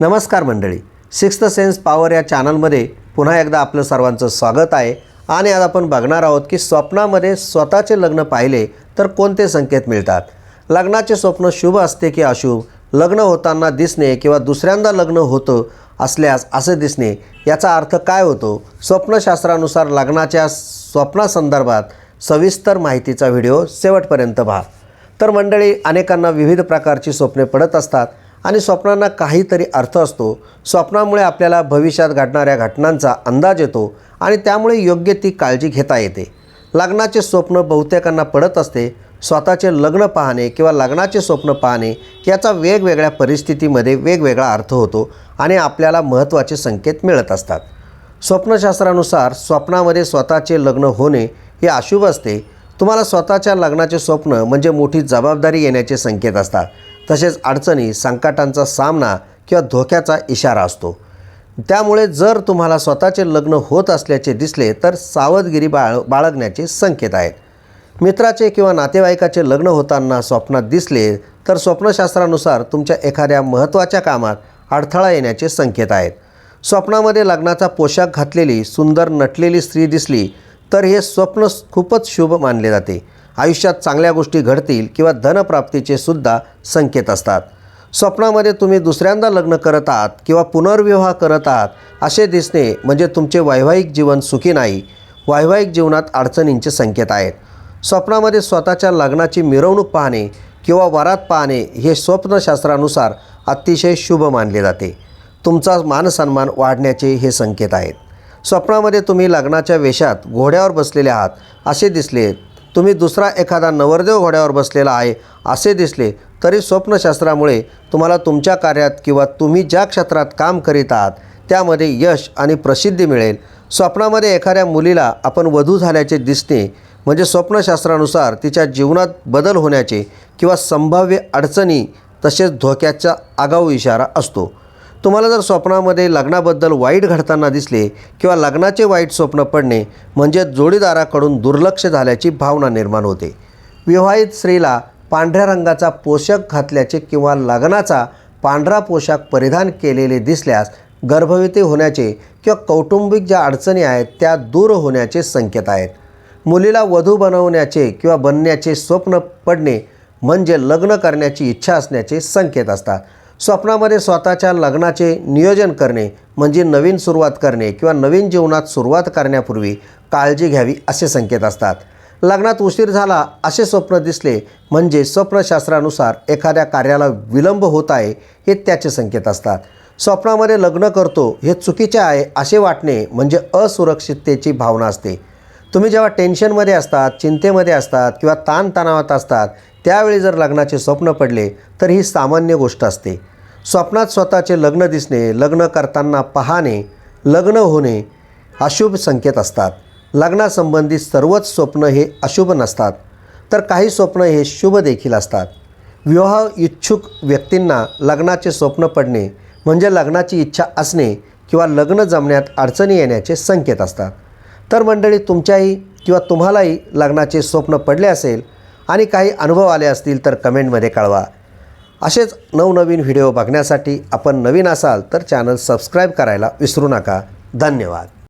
नमस्कार मंडळी. Sixth sense power या चॅनलमध्ये पुन्हा एकदा आपलं सर्वांचं स्वागत आहे. आणि आज आपण बघणार आहोत की स्वप्नामध्ये स्वतःचे लग्न पाहिले तर कोणते संकेत मिळतात? लग्नाचे स्वप्न शुभ असते की अशुभ? लग्न होताना दिसणे किंवा दुसऱ्यांदा लग्न होतं असल्यास असे दिसणे याचा अर्थ काय होतो? स्वप्नशास्त्रानुसार लग्नाच्या स्वप्नासंदर्भात सविस्तर माहितीचा व्हिडिओ शेवटपर्यंत पहा. तर मंडळी अनेकांना विविध प्रकारची स्वप्ने पडत असतात. आणि स्वप्नांना काहीतरी अर्थ असतो. स्वप्नामुळे आपल्याला भविष्यात घडणाऱ्या घटनांचा अंदाज येतो आणि त्यामुळे योग्य ती काळजी घेता येते. लग्नाचे स्वप्न बहुतेकांना पडत असते. स्वतःचे लग्न पाहणे किंवा लग्नाचे स्वप्न पाहणे याचा वेगवेगळ्या परिस्थितीमध्ये वेगवेगळा अर्थ होतो आणि आपल्याला महत्त्वाचे संकेत मिळत असतात. स्वप्नशास्त्रानुसार स्वप्नामध्ये स्वतःचे लग्न होणे हे अशुभ असते. तुम्हाला स्वतःच्या लग्नाचे स्वप्न म्हणजे मोठी जबाबदारी येण्याचे संकेत असतात. तसेच अडचणी संकटांचा सामना किंवा धोक्याचा इशारा असतो. त्यामुळे जर तुम्हाला स्वतःचे लग्न होत असल्याचे दिसले तर सावधगिरी बाळ बाळगण्याचे संकेत आहेत. मित्राचे किंवा नातेवाईकाचे लग्न होताना स्वप्नात दिसले तर स्वप्नशास्त्रानुसार तुमच्या एखाद्या महत्त्वाच्या कामात अडथळा येण्याचे संकेत आहेत. स्वप्नामध्ये लग्नाचा पोशाख घातलेली सुंदर नटलेली स्त्री दिसली तर हे स्वप्न खूपच शुभ मानले जाते. आयुष्यात चांगल्या गोष्टी घडतील किंवा धनप्राप्तीचे सुद्धा संकेत असतात. स्वप्नामध्ये तुम्ही दुसऱ्यांदा लग्न करत आहात किंवा पुनर्विवाह करत आहात असे दिसणे म्हणजे तुमचे वैवाहिक जीवन सुखी नाही. वैवाहिक जीवनात अडचणींचे संकेत आहेत. स्वप्नामध्ये स्वतःच्या लग्नाची मिरवणूक पाहणे किंवा वरात पाहणे हे स्वप्नशास्त्रानुसार अतिशय शुभ मानले जाते. तुमचा मानसन्मान वाढण्याचे हे संकेत आहेत. स्वप्नामध्ये तुम्ही लग्नाच्या वेशात घोड्यावर बसलेले आहात असे दिसले तुम्ही दुसरा एखादा नवरदेव घोड्यावर बसलेला आहे असे दिसले तरी स्वप्नशास्त्रामुळे तुम्हाला तुमच्या कार्यात किंवा तुम्ही ज्या क्षेत्रात काम करीत आहात त्यामध्ये यश आणि प्रसिद्धी मिळेल. स्वप्नामध्ये एखाद्या मुलीला आपण वधू झाल्याचे दिसणे म्हणजे स्वप्नशास्त्रानुसार तिच्या जीवनात बदल होण्याचे किंवा संभाव्य अडचणी तसेच धोक्याचा आगाऊ इशारा असतो. तुम्हाला जर स्वप्नामध्ये लग्नाबद्दल वाईट घडताना दिसले किंवा लग्नाचे वाईट स्वप्न पडणे म्हणजे जोडीदाराकडून दुर्लक्ष झाल्याची भावना निर्माण होते. विवाहित स्त्रीला पांढऱ्या रंगाचा पोशाख घातल्याचे किंवा लग्नाचा पांढरा पोशाख परिधान केलेले दिसल्यास गर्भवती होण्याचे किंवा कौटुंबिक ज्या अडचणी आहेत त्या दूर होण्याचे संकेत आहेत. मुलीला वधू बनवण्याचे किंवा बनण्याचे स्वप्न पडणे म्हणजे लग्न करण्याची इच्छा असण्याचे संकेत असतात. स्वप्नामध्ये स्वतःच्या लग्नाचे नियोजन करणे म्हणजे नवीन सुरुवात करणे किंवा नवीन जीवनात सुरुवात करण्यापूर्वी काळजी घ्यावी असे संकेत असतात. लग्नात उशीर झाला असे स्वप्न दिसले म्हणजे स्वप्नशास्त्रानुसार एखाद्या कार्याला विलंब होत आहे हे त्याचे संकेत असतात. स्वप्नामध्ये लग्न करतो हे चुकीचे आहे असे वाटणे म्हणजे असुरक्षिततेची भावना असते. तुम्ही जेव्हा टेन्शनमध्ये असतात चिंतेमध्ये असतात किंवा ताणतणावात असतात त्यावेळी जर लग्नाचे स्वप्न पडले तर ही सामान्य गोष्ट असते. स्वप्नात स्वतःचे लग्न दिसणे लग्न करताना पाहणे लग्न होणे अशुभ संकेत असतात. लग्नासंबंधी सर्वच स्वप्न हे अशुभ नसतात तर काही स्वप्न हे शुभ देखील असतात. विवाह इच्छुक व्यक्तींना लग्नाचे स्वप्न पडणे म्हणजे लग्नाची इच्छा असणे किंवा लग्न जमण्यात अडचणी येण्याचे संकेत असतात. तर मंडळी तुमच्याही किंवा तुम्हालाही लग्नाचे स्वप्न पडले असेल आणि काही अनुभव आले असतील तर कमेंटमध्ये कळवा. असेच नवनवीन व्हिडिओ बघण्यासाठी आपण नवीन असाल तर चॅनल सबस्क्राईब करायला विसरू नका. धन्यवाद.